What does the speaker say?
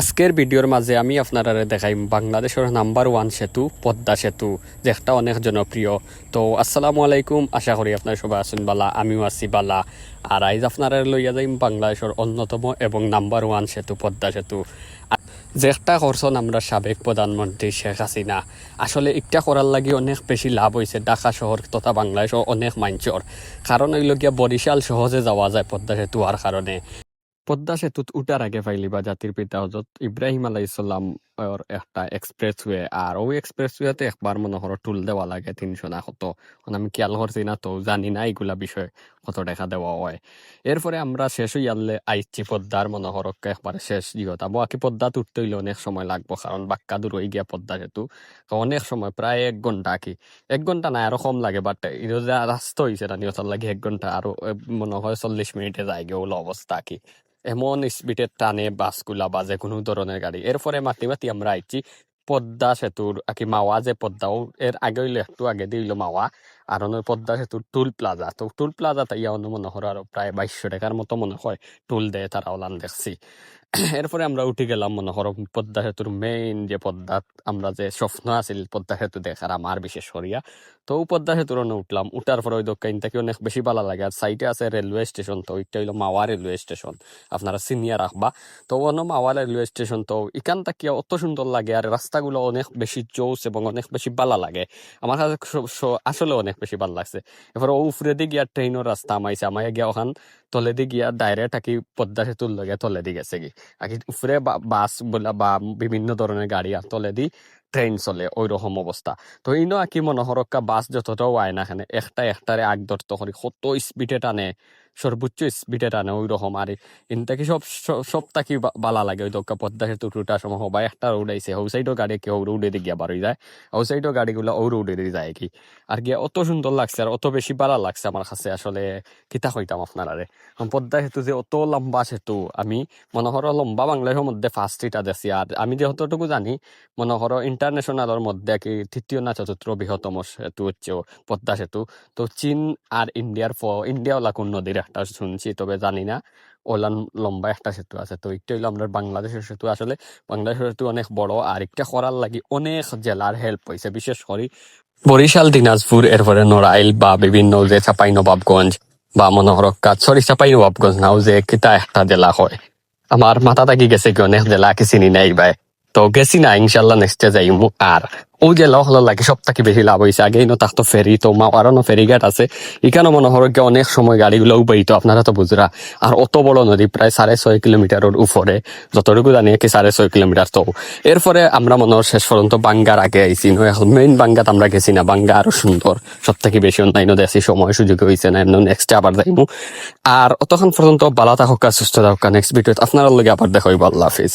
আজকের ভিডিওর মাঝে আমি আপনারা দেখাই বাংলাদেশের নাম্বার ওয়ান সেতু, পদ্মা সেতু যেটা অনেক জনপ্রিয়। তো আসসালামু আলাইকুম, আশা করি আপনার সবাই আছেন বালা, আমিও আছি বালা। আর আইজ আপনারা লইয়া যাইম বাংলাদেশের অন্যতম এবং নাম্বার ওয়ান সেতু, পদ্মা সেতু। যেটা করছেন আমরা সাবেক প্রধানমন্ত্রী শেখ হাসিনা। আসলে একটা করার লাগি অনেক বেশি লাভ হয়েছে ঢাকা শহর তথা বাংলাদেশ অনেক মাঞ্চর কারণ হইল গিয়া বরিশাল সহজে যাওয়া যায় পদ্মা সেতু হওয়ার কারণে। পদ্মা সেতুত উঠার আগে ফাইলিবা জাতির পিতা হজরত ইব্রাহিম আলাইসাল্লাম একটা এক্সপ্রেসওয়ে আর ওই এক্সপ্রেসওয়েতে একবার মনে করো টুল দেওয়া লাগে তিনশো না কত আমি খেয়াল করছি না তো, জানি না এইগুলা বিষয়ে, কত টাকা দেওয়া হয়। এরপরে আমরা শেষ হইয়ালে আইছি পদ্মার মনে করো একবারে শেষ জিহতা বাকি পদ্মা তুলতে হইলে অনেক সময় লাগবো কারণ বাক্কা দূর হয়ে গিয়া পদ্মা সেতু। অনেক সময় প্রায় এক ঘণ্টা কি এক ঘণ্টা না আরও কম লাগে বাট রাস্তা হয়েছে না লাগে এক ঘণ্টা আরও মনে হয় চল্লিশ মিনিটে যায় গিয়ে অবস্থা কি এমন স্পিডে টানে বাসগুলা বা যে কোনো ধরনের গাড়ি। এরপরে মাতি মাতি আমরা আইছি পদ্মা সেতুর, আকি মাওয়া যে পদ্মাও, এর আগে একটু আগে দিইল মাওয়া। আর অন্য পদ্মা সেতুর টুল প্লাজা, তো টুল প্লাজা তাই অন্য মনে হয় আরও প্রায় বাইশশো টাকার মতো মনে হয় টুল দেয় তারা ওলান দেখছি। এরপরে আমরা উঠে গেলাম, মনে করো, পদ্মা সেতুর মেইন যে পদ্মা, আমরা যে স্বপ্ন আছিল পদ্মা সেতু দেখার আমার বিশেষ করিয়া। তো ও পদ্মা সেতুর উঠলাম, উঠার পরে ওই দোকান থেকে অনেক বেশি ভালো লাগে। আর সাইডে আছে রেলওয়ে স্টেশন তো ওইটা হইল মাওয়া রেলওয়ে স্টেশন আপনারা সিনিয়র রাখবা তো অন্য মাওয়া রেলওয়ে স্টেশন তো এখান থেকে অত সুন্দর লাগে আর রাস্তাগুলো অনেক বেশি জোস এবং অনেক বেশি ভালো লাগে। আমার কাছে আসলে অনেক বেশি ভালো লাগছে। এবার ও উপরে দিয়ে গিয়া ট্রেনের রাস্তা, আমাইছে আমায় গিয়া ওখান তলে দিয়ে গিয়া ডাইরেক্ট আকি পদ্মা সেতুর লগে তলে দি গেছে কি আকি উপরে বাস বলা বা বিভিন্ন ধরনের গাড়ি আর তলে দি ট্রেন চলে ওই রকম অবস্থা তো ইনো আকি মনোহরক্কা বাস যতটাও আয় না এখানে একটা একটারে আগ ধরতে কত স্পিডে টানে। সর্বোচ্চ স্পিডে টানে ওই রকম আর ইনতাকি সব সব- সব তাকি বালা লাগে ওই দোকা পদ্মা সেতু টুটার সময় হবা, একটা রোড আইছে হৌ সাইডও গাড়ি কেউ রোডে গিয়া বারোই যায়। হৌ সাইডও গাড়িগুলো ও রোডে যায় কি। আর গিয়া অত সুন্দর লাগছে, আর অত বেশি বালা লাগছে আমার কাছে আসলে কিতা কইতাম আপনারারে কারণ পদ্মা সেতু যে অত লম্বা সেতু, আমি মনে করো লম্বা বাংলাদেশের মধ্যে ফার্স্ট এটা দেখছি আর আমি যেহেতুটুকু জানি, মনে করো ইন্টারন্যাশনালের মধ্যে কি তৃতীয় না চতুর্থ বৃহত্তম সেতু হচ্ছে পদ্মা সেতু। তো চীন আর ইন্ডিয়ার ইন্ডিয়া ওলা কোন নদীর একটা শুনছি, তবে জানি না। ওলান লম্বা একটা সেতু আছে। তো একটা হইল আমরা বাংলাদেশের সেতু আসলে বাংলাদেশের সেতু অনেক বড় আর একটা করার লাগি অনেক জেলার হেল্প হয়েছে বিশেষ করে বরিশাল, দিনাজপুর, এরপরে নড়াইল বা বিভিন্ন যে চাপাই নবাবগঞ্জ বা মনোহরক্কা সরি চাপাই নবাবগঞ্জ নাও যে কিতা একটা জেলা হয়। আমার মাথা থাকি গেছে কি অনেক জেলা কি চিনি নাই ভাই। তো গেছি না, ইনশাল্লাহ নেক্সটে যাইমু। আর ও জেলা হলো লাগে সব থেকে বেশি লাভ হয়েছে আগে ইনো তাক তো ফেরি, তো মাওয়ারও ফেরি ঘাট আছে। এখানে মনে হয় অনেক সময় গাড়িগুলো উবাইত, আপনারা তো বুঝরা। আর অত বড় নদী প্রায় সাড়ে ছয় কিলোমিটারের উপরে, যতটুকু জানি কি সাড়ে ছয় কিলোমিটার তো। এরপরে আমরা মনে হয় শেষ পর্যন্ত বাঙ্গার আগে আইছি। নো এখন মেইন বাঙ্গাত আমরা গেছি না, বাঙ্গা আরও সুন্দর। সব থেকে বেশি অন্যান্য দেশি সময় সুযোগ হয়েছে না, এমন নেক্সট আবার যাইমু। আর অতক্ষণ পর্যন্ত ভালো থাকুক সুস্থ থাকুক নেক্সট ভিডিওত আপনার লগে আবার দেখা হইব। আল্লাহ হাফিজ।